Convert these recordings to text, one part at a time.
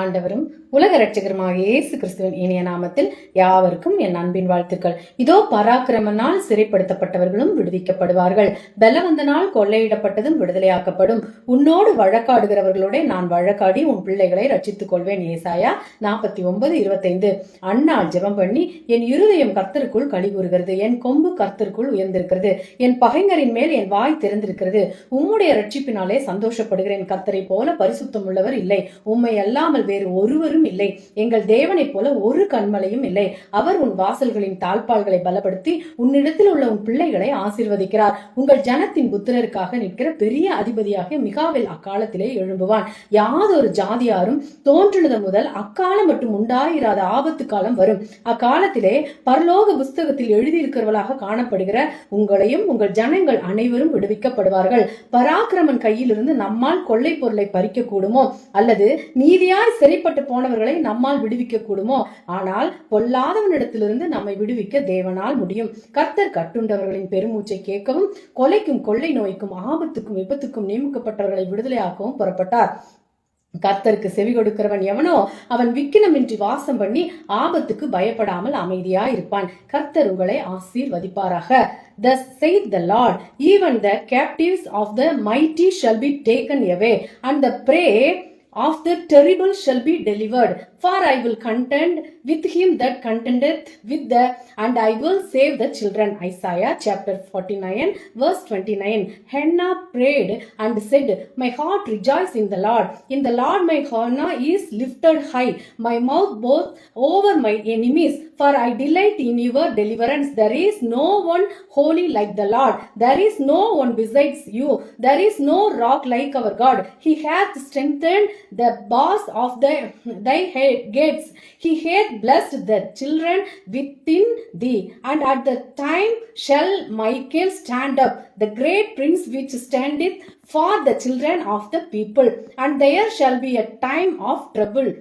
ஆண்டவரும் உலக ரட்சகருமாக இயேசு கிறிஸ்துவின் இனிய நாமத்தில் யாவருக்கும் என் அன்பின் வாழ்த்துக்கள். இதோ பராக்கிரமனால் சிறைப்படுத்தப்பட்டவர்களும் விடுவிக்கப்படுவார்கள். பலவந்தனால் கொள்ளையிடப்பட்டதும் விடுதலையாக்கப்படும். உன்னோடு வழக்காடுகிறவர்களோட நான் வழக்காடி உன் பிள்ளைகளை ரட்சித்துக் கொள்வேன் ஏசாயா நாற்பத்தி ஒன்பது இருபத்தைந்து. அண்ணால் ஜெபம் பண்ணி என் இருதயம் கர்த்தருக்குள் கழிவுறுகிறது கூறுகிறது என் கொம்பு கர்த்தருக்குள் உயர்ந்திருக்கிறது. என் பகைஞரின் மேல் என் வாய் திறந்திருக்கிறது. உம்முடைய ரட்சிப்பினாலே சந்தோஷப்படுகிறேன். கர்த்தரை போல பரிசுத்தம் உள்ளவர் இல்லை. உம்மை அல்லாமல் வேறு ஒருவரும் இல்லை. எங்கள் தேவனைப் போல ஒரு கண்மலையும் இல்லை. அவர் உன் வாசல்களின் தாழ்பால்களை பலப்படுத்தி உன்னிடத்தில் உள்ள உன் பிள்ளைகளை ஆசீர்வதிக்கிறார். உங்கள் ஜனத்தின் புத்திரருக்காக நிற்கிற பெரிய அதிபதியாக மிகாவில் அக்காலத்திலே எழும்புவான். யாதொரு ஜாதியாரும் தோன்றுனது முதல் அக்காலம் மட்டும் உண்டாயிராத ஆபத்து காலம் வரும். அக்காலத்திலே பரலோக புஸ்தகத்தில் எழுதியிருக்கிறவர்களாக காணப்படுகிற உங்களையும் உங்கள் ஜனங்கள் அனைவரும் விடுவிக்கப்படுவார்கள். பராக்கிரமன் கையிலிருந்து நம்மால் கொள்ளை பொருளை பறிக்க கூடுமோ அல்லது நீதியாய் சிறைப்பட்டு போனவர்களை நம்மால் விடுவிக்க கூடுமோ ஆனால் பொல்லாதவனிடத்திலிருந்து நம்மை விடுவிக்க தேவனால் முடியும். கர்த்தர் கட்டுண்டவர்களின் பெருமூச்சை கேட்கவும் கொலைக்கும் கொள்ளை நோய்க்கும் ஆபத்துக்கும் விபத்துக்கும் நியமிக்கப்பட்டவர்களை விடுதலையாக்கவும் புறப்பட்டார். கர்த்தருக்கு செவி கொடுக்கிறவன் எவனோ அவன் விக்கினமின்றி வாசம் பண்ணி ஆபத்துக்கு பயப்படாமல் அமைதியா இருப்பான் கர்த்தர் உங்களை ஆசீர்வதிப்பாராக. Thus saith the Lord, even the captives of the mighty shall be taken away, and the prey of the terrible shall be delivered. For I will contend with him that contendeth with the, and I will save the children. Isaiah chapter 49, verse 29. Hannah prayed and said, My heart rejoices in the Lord. In the Lord my honor is lifted high, my mouth both over my enemies. For I delight in your deliverance. There is no one holy like the Lord. There is no one besides you. There is no rock like our God. He hath strengthened the bars of the, thy head gates. He hath blessed the children within thee. And at the time shall Michael stand up, the great prince which standeth for the children of the people. And there shall be a time of trouble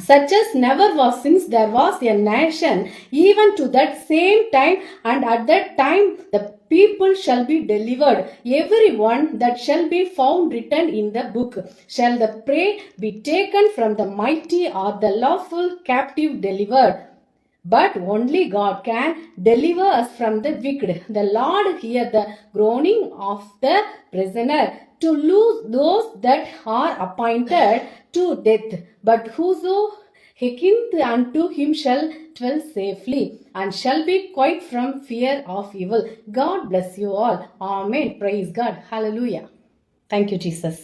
such as never was since there was a nation, even to that same time, and at that time the people shall be delivered, every one that shall be found written in the book. Shall the prey be taken from the mighty or the lawful captive delivered? But only God can deliver us from the wicked. The Lord hear the groaning of the prisoner to lose those that are appointed to death. But whoso hearkeneth unto him shall dwell safely and shall be quite from fear of evil. God bless you all. Amen. Praise God. Hallelujah. Thank you, Jesus.